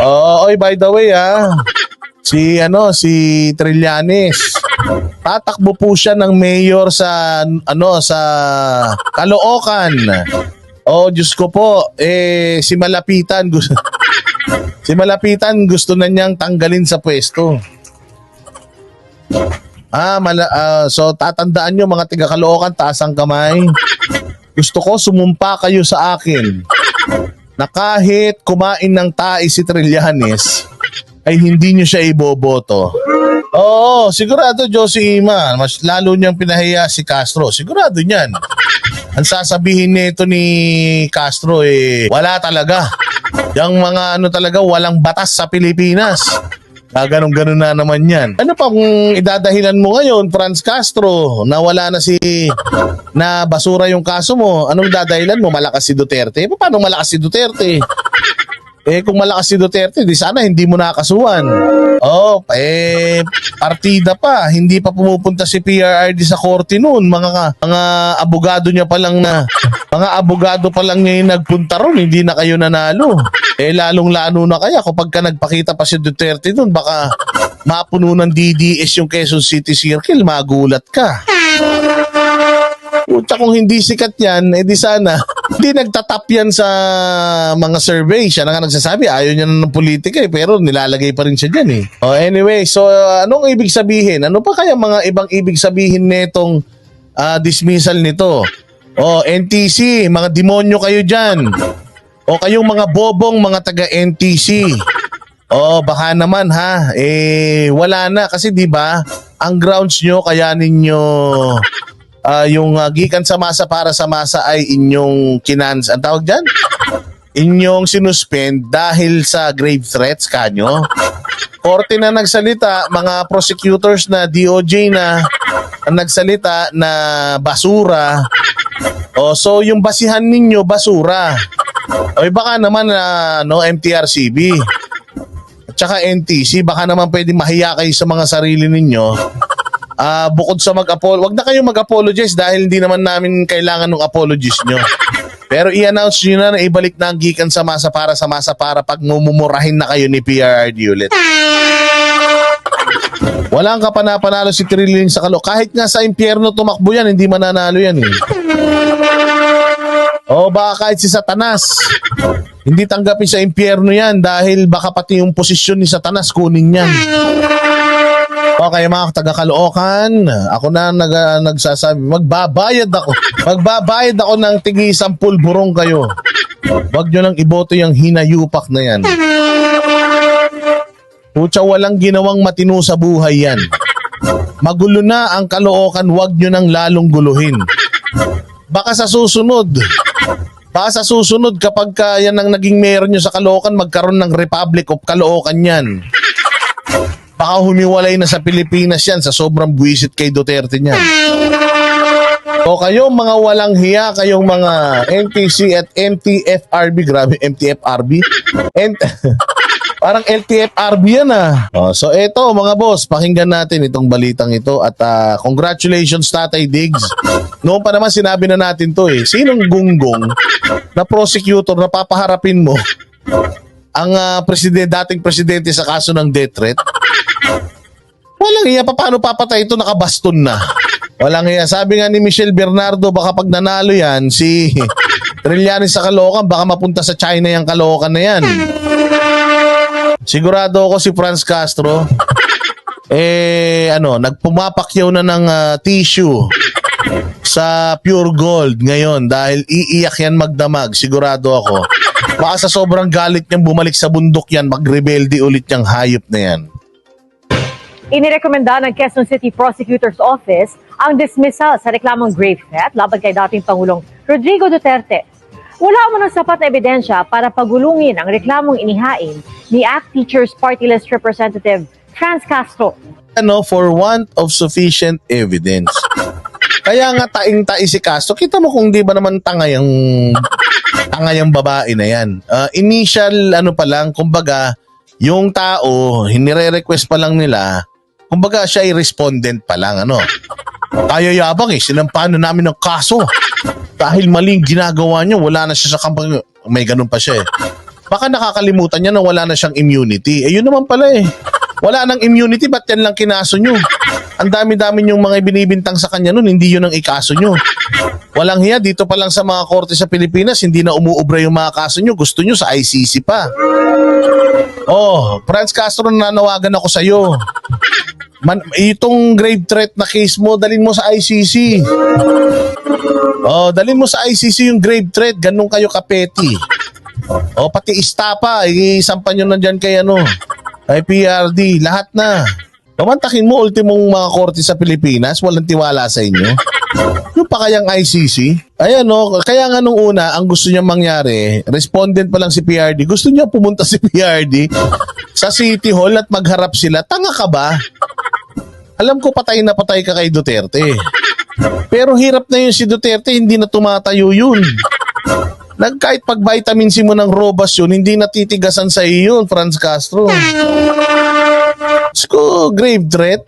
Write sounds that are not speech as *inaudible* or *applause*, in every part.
Oo, oy, by the way ah. Si ano, si Trillanes. Tatakbo po siya ng mayor sa ano sa Caloocan. Oh, Diyos ko po, eh si Malapitan gusto *laughs* Si Malapitan gusto na niyang tanggalin sa pwesto. Ah, mala, ah, so tatandaan nyo mga tiga Caloocan, taas ang kamay. Gusto ko sumumpa kayo sa akin na kahit kumain ng tae si Trillanes, ay hindi nyo siya iboboto. Oo, sigurado Josie Ima, mas lalo niyang pinahiya si Castro. Sigurado niyan. Ang sasabihin nito ni Castro eh, wala talaga. Yung mga ano talaga, walang batas sa Pilipinas. Ah, ganun-ganun na naman yan. Ano pa kung idadahilan mo ngayon, Franz Castro, na wala na si, na basura yung kaso mo, anong dadahilan mo? Malakas si Duterte? Paano malakas si Duterte? Eh, kung malakas si Duterte, di sana hindi mo nakasuhan. Oh, eh, partida pa. Hindi pa pumupunta si PRRD sa korte noon. Mga, mga abogado niya pa lang na, mga abogado pa lang niya nagpunta ron. Hindi na kayo nanalo. Eh, lalong-lalo na kaya kapag ka nagpakita pa si Duterte noon, baka mapuno ng DDS yung Quezon City Circle, magulat ka. Puta kung hindi sikat yan, eh di sana, *laughs* hindi nagtatap yan sa mga survey. Siya na nga nagsasabi, ayaw niya ng politika eh, pero nilalagay pa rin siya dyan eh. Oh, anyway, so uh, anong ibig sabihin? Ano pa kaya mga ibang ibig sabihin netong ah, dismissal nito? Oh, NTC, mga demonyo kayo dyan. O kayong mga bobong mga taga NTC. Oh, baka naman ha. Eh wala na kasi 'di ba? Ang grounds nyo kaya ninyo ah, yung ah, gikan sa masa para sa masa ay inyong kinans. Ang tawag diyan? Inyong sinuspend dahil sa grave threats kanyo. Korte na nagsalita, mga prosecutors na DOJ na ang nagsalita na basura. O so yung basihan ninyo basura. Eh, baka naman na no MTRCB. At saka NTC, baka naman pwedeng mahiya kayo sa mga sarili ninyo. Ah, bukod sa mag-apologize, wag na kayong mag-apologize dahil hindi naman namin kailangan ng apologies nyo. Pero i-announce nyo na na ibalik na ang gikan sa masa para sa masa para pag mumumurahin na kayo ni PRRD ulit. Walang kapanapanalo si Trillion sa kalo. Kahit nga sa impyerno tumakbo yan, hindi mananalo yan eh. O baka kahit si Satanas, hindi tanggapin sa impyerno yan dahil baka pati yung posisyon ni Satanas kunin yan. Okay mga taga Caloocan, ako na nag, nagsasabi, magbabayad ako. Magbabayad ako ng tigi sampul burong kayo. Huwag nyo nang iboto yung hinayupak na yan. Pucha, walang ginawang matino sa buhay yan. Magulo na ang Caloocan, huwag nyo nang lalong guluhin. Baka sa susunod, baka susunod kapag ka yan ang naging mayor nyo sa Caloocan, magkaroon ng Republic of Caloocan yan. Baka humiwalay na sa Pilipinas yan sa sobrang buwisit kay Duterte niyan. O kayong mga walang hiya, kayong mga NTC at MTFRB, grabe MTFRB. *laughs* Parang LTFRB yan ah. O, so eto mga boss, pakinggan natin itong balitang ito at ah, congratulations Tatay Diggs. Noon pa naman sinabi na natin to eh. Sinong gunggong na prosecutor na papaharapin mo ang ah, presidente, dating presidente sa kaso ng death threat? Walang iya pa paano papatay ito nakabaston na. Walang iya. Sabi nga ni Michelle Bernardo baka pag nanalo yan si Trillanes sa Caloocan baka mapunta sa China yung Caloocan na yan. Sigurado ako si Franz Castro *laughs* eh ano, nagpumapakyaw na ng ah, tissue sa pure gold ngayon dahil iiyak yan magdamag, sigurado ako. Baka sa sobrang galit niyang bumalik sa bundok yan, magrebelde ulit yung hayop na yan. Inirekomenda ng Quezon City Prosecutor's Office ang dismissal sa reklamong grave threat laban kay dating Pangulong Rodrigo Duterte. Wala mo ng sapat na ebidensya para pagulungin ang reklamong inihain ni ACT Teachers Party List Representative Franz Castro. ano, for want of sufficient evidence. *laughs* Kaya nga taing-tai si Castro. Kita mo kung di ba naman tanga yung tanga yung babae na yan. Ah, initial ano pa lang, kumbaga, yung tao, hinire-request pa lang nila, kumbaga siya ay respondent pa lang, ano. Tayo yabang eh, sinampano namin ng kaso. Dahil maling ginagawa niya, wala na siya sa kampanya. May ganun pa siya eh. Baka nakakalimutan niya na wala na siyang immunity. Eh yun naman pala eh. Wala nang immunity, ba't yan lang kinaso nyo? Ang dami-dami yung mga binibintang sa kanya nun, hindi yun ang ikaso nyo. Walang hiya, dito pa lang sa mga korte sa Pilipinas, hindi na umuubra yung mga kaso nyo. Gusto nyo sa ICC pa. Oh, Franz Castro, nanawagan ako sa'yo. Man, itong grave threat na case mo, dalin mo sa ICC. Oh, dalin mo sa ICC yung grave threat, ganun kayo kapeti. Oh, pati istapa, isampan nyo na kay ano, kay PRD, lahat na. Pamantakin mo, ultimong mga korte sa Pilipinas, walang tiwala sa inyo. Yung pa kayang ICC? Ayan no, kaya nga nung una, ang gusto niya mangyari, respondent pa lang si PRD, gusto niya pumunta si *laughs* PRD sa City Hall at magharap sila. Tanga ka ba? Alam ko patay na patay ka kay Duterte. Pero hirap na yun si Duterte, hindi na tumatayo yun. Nag kahit pag vitamin C mo ng robas yun, hindi natitigasan sa iyo yun, Franz Castro. Sko, grave threat.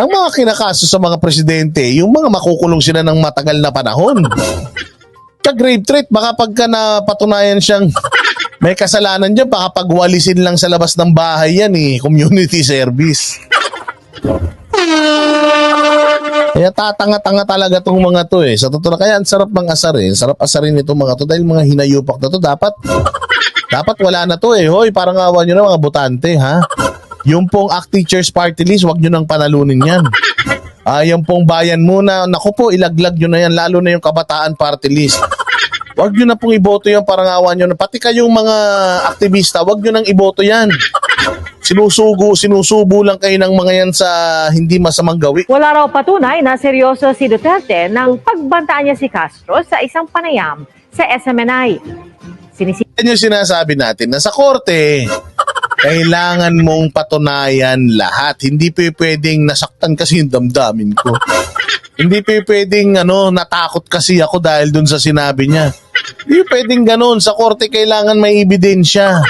Ang mga kinakaso sa mga presidente, yung mga makukulong sila ng matagal na panahon. Ka grave threat, baka pagka napatunayan siyang may kasalanan dyan, baka pagwalisin lang sa labas ng bahay yan eh, community service. Kaya tatanga-tanga talaga tong mga to eh. Sa totoo lang, kaya ang sarap mang asarin. Sarap asarin itong mga to dahil mga hinayupak na to. Dapat, dapat wala na to eh. Hoy, parang awan nyo na mga butante ha. Yung pong ACT Teachers Party List, wag nyo nang panalunin yan. Ah, yung pong bayan muna, naku po, ilaglag nyo na yan, lalo na yung kabataan party list. Wag nyo na pong iboto yan, parang awan nyo na. Pati kayong mga aktivista, wag nyo nang iboto yan. Sinusugo, sinusubo lang kayo ng mga yan sa hindi masamang gawi. Wala raw patunay na seryoso si Duterte nang pagbantaan niya si Castro sa isang panayam sa SMNI. Sinisi Yan yung sinasabi natin na sa korte, kailangan mong patunayan lahat. Hindi pa pwedeng nasaktan kasi yung damdamin ko. Hindi pa pwedeng ano, natakot kasi ako dahil dun sa sinabi niya. Hindi pwedeng ganun. Sa korte kailangan may ebidensya.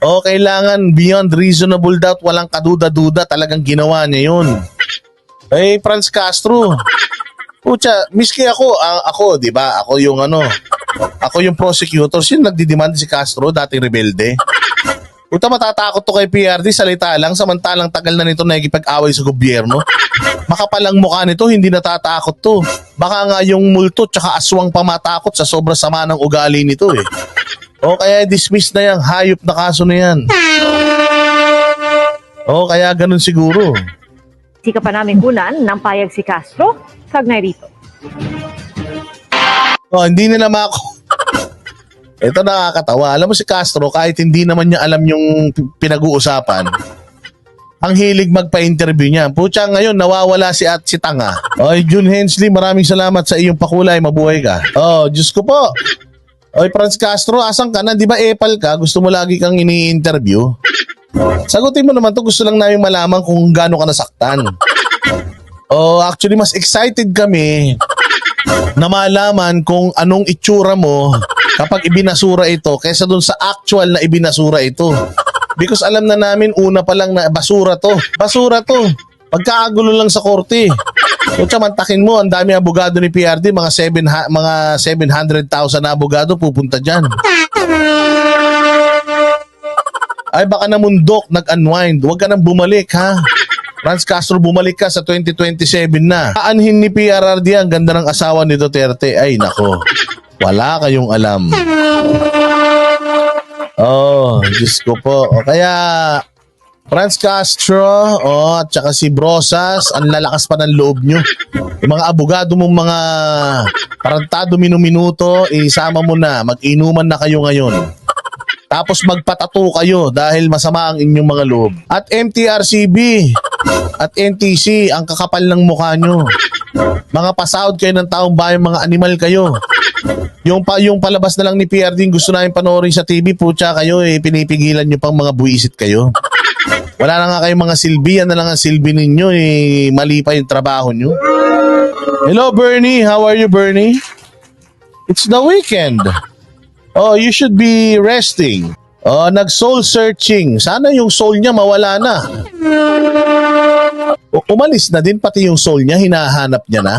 O kailangan beyond reasonable doubt, walang kaduda-duda, talagang ginawa niya yun. Eh, Franz Castro, Pucha, miski ako, ah, ako, 'di ba? Ako yung ano, ako yung prosecutor, sino nagdidemand si Castro, dating rebelde. Puta matatakot to kay PRD, salita lang, samantalang tagal na nito nakikipag-away sa gobyerno. Makapalang mukha nito, hindi natatakot to. Baka nga yung multo tsaka aswang pamatakot sa sobrang sama ng ugali nito eh. O kaya dismiss na yan, hayop na kaso na yan. O kaya ganun siguro. ka pa namin kunan ng payag si Castro. Kagnay rito. Oh, hindi nila mako. *laughs* Ito nakakatawa. Alam mo si Castro, kahit hindi naman niya alam yung pinag-uusapan, ang hilig magpa-interview niya. Pucha, ngayon nawawala si at si Tanga. Oy, June Hensley, maraming salamat sa iyong pakulay. Mabuhay ka. Oh, Diyos ko po. Oy, Franz Castro, asan ka na? Di ba epal ka? Gusto mo lagi kang ini-interview? Sagutin mo naman to. Gusto lang namin malaman kung gaano ka nasaktan. Oh, actually, mas excited kami na malaman kung anong itsura mo kapag ibinasura ito kaysa dun sa actual na ibinasura ito. Because alam na namin una pa lang na basura to. Basura to. Pagkaagulo lang sa korte. Kung mantakin mo, ang dami abogado ni PRD, mga 7 ha- mga 700,000 na abogado pupunta diyan. Ay baka namundok, nag-unwind. Huwag ka nang bumalik ha. Franz Castro, bumalik ka sa 2027 na. Aanhin ni PRRD ang ganda ng asawa ni Duterte. Ay, nako. Wala kayong alam. Oh, Diyos ko po. O kaya, Franz Castro, oh, at saka si Brosas, ang lalakas pa ng loob nyo. Yung mga abogado mong mga tarantado minuminuto, isama mo na, mag-inuman na kayo ngayon. Tapos magpatato kayo dahil masama ang inyong mga loob. At MTRCB at NTC, ang kakapal ng mukha nyo. Mga pasahod kayo ng taong bayan, mga animal kayo. Yung pa yung palabas na lang ni PRD gusto namin panoorin sa TV, putya kayo eh, pinipigilan nyo pang mga buwisit kayo. Wala na nga kayong mga silbi, yan na lang ang silbi ninyo eh, mali pa yung trabaho nyo. Hello Bernie, how are you Bernie? It's the weekend. Oh, you should be resting. Oh, nag-soul searching. Sana yung soul niya mawala na. U- umalis na din pati yung soul niya, hinahanap niya na.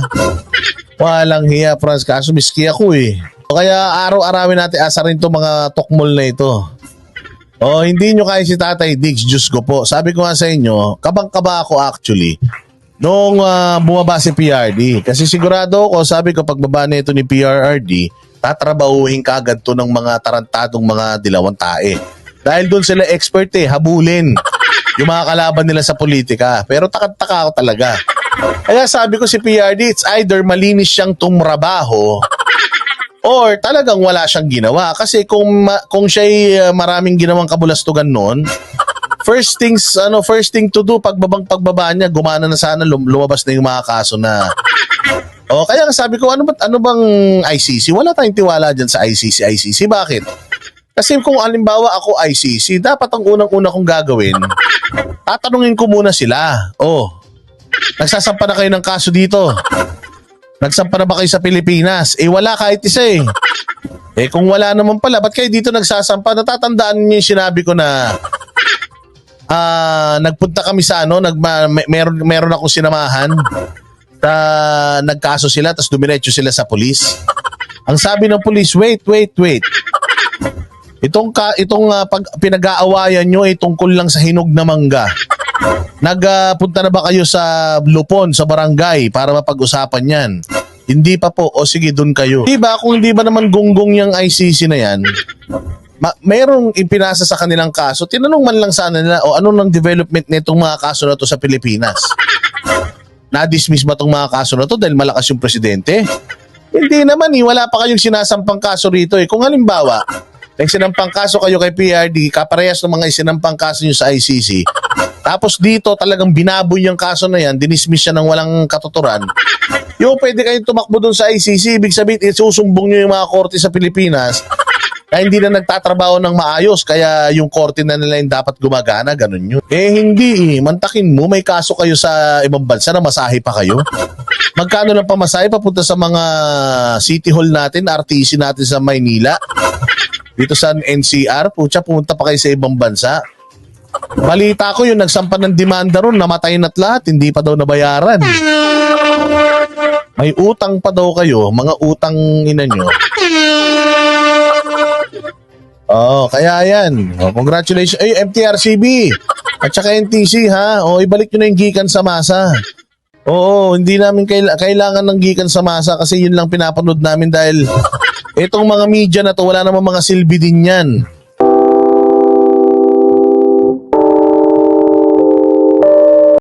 Walang hiya, Franz. Kaso miski ako eh. O Kaya araw-arawin natin asa rin to mga tokmol na ito. Oh, hindi nyo kaya si Tatay Diggs, Diyos ko po. Sabi ko nga sa inyo, kabang-kaba ako actually nung ah, bumaba si PRD. Kasi sigurado ako, sabi ko pagbaba na ito ni PRRD, tatrabahuhin kagad to ng mga tarantadong mga dilawang tae. Dahil doon sila expert eh, habulin yung mga kalaban nila sa politika. Pero takot-taka ako talaga. Kaya sabi ko si PRD, it's either malinis siyang tumrabaho or talagang wala siyang ginawa. Kasi kung, ma- kung siya'y uh, maraming ginawang kabulastugan noon, first things, ano, first thing to do, pagbabang pagbaba niya, gumana na sana, lum- lumabas na yung mga kaso na o kaya sabi ko, ano, ba, ano bang ICC? Wala tayong tiwala dyan sa ICC. ICC, bakit? Kasi kung alimbawa ako ICC, dapat ang unang-una kong gagawin, tatanungin ko muna sila. Oh, nagsasampa na kayo ng kaso dito. Nagsampa na ba kayo sa Pilipinas? Eh wala kahit isa eh. Eh kung wala naman pala, ba't kayo dito nagsasampa? Natatandaan niyo yung sinabi ko na ah nagpunta kami sa ano, nagma, meron, meron akong sinamahan na nagkaso sila tapos dumiretso sila sa pulis. Ang sabi ng pulis, wait, wait, wait. Itong ka, itong ah, pag pinag-aawayan nyo ay tungkol lang sa hinog na mangga. Nagpunta na ba kayo sa Lupon, sa barangay para mapag-usapan yan? Hindi pa po. O sige, dun kayo. Di ba kung hindi ba naman gunggong yung ICC na yan, ma- merong ipinasa sa kanilang kaso, tinanong man lang sana nila, o ano nang development nitong mga kaso na to sa Pilipinas? Na-dismiss ba tong mga kaso na to dahil malakas yung presidente? Hindi naman eh, wala pa kayong sinasampang kaso rito eh. Kung halimbawa, nagsinampang kaso kayo kay PRD, kaparehas ng mga isinampang kaso nyo sa ICC, tapos dito talagang binaboy yung kaso na yan, dinismiss siya ng walang katuturan, yung pwede kayong tumakbo dun sa ICC, ibig sabihin, isusumbong nyo yung mga korte sa Pilipinas na hindi na nagtatrabaho ng maayos, kaya yung korte na nila yung dapat gumagana, ganun yun. Eh hindi eh, mantakin mo, may kaso kayo sa ibang bansa na masahe pa kayo. Magkano lang pamasahe papunta sa mga city hall natin, RTC natin sa Maynila? Dito sa NCR, putya, pumunta pa kayo sa ibang bansa. Balita ko yung nagsampa ng demanda ron, namatay na't lahat, hindi pa daw nabayaran. May utang pa daw kayo, mga utang ina nyo. Oh, kaya yan. Oh, congratulations. Ay, MTRCB. At saka NTC ha. Oh, ibalik nyo na yung gikan sa masa. Oo, hindi namin kaila- kailangan ng gikan sa masa kasi yun lang pinapanood namin dahil itong mga media na to wala namang mga silbi din yan.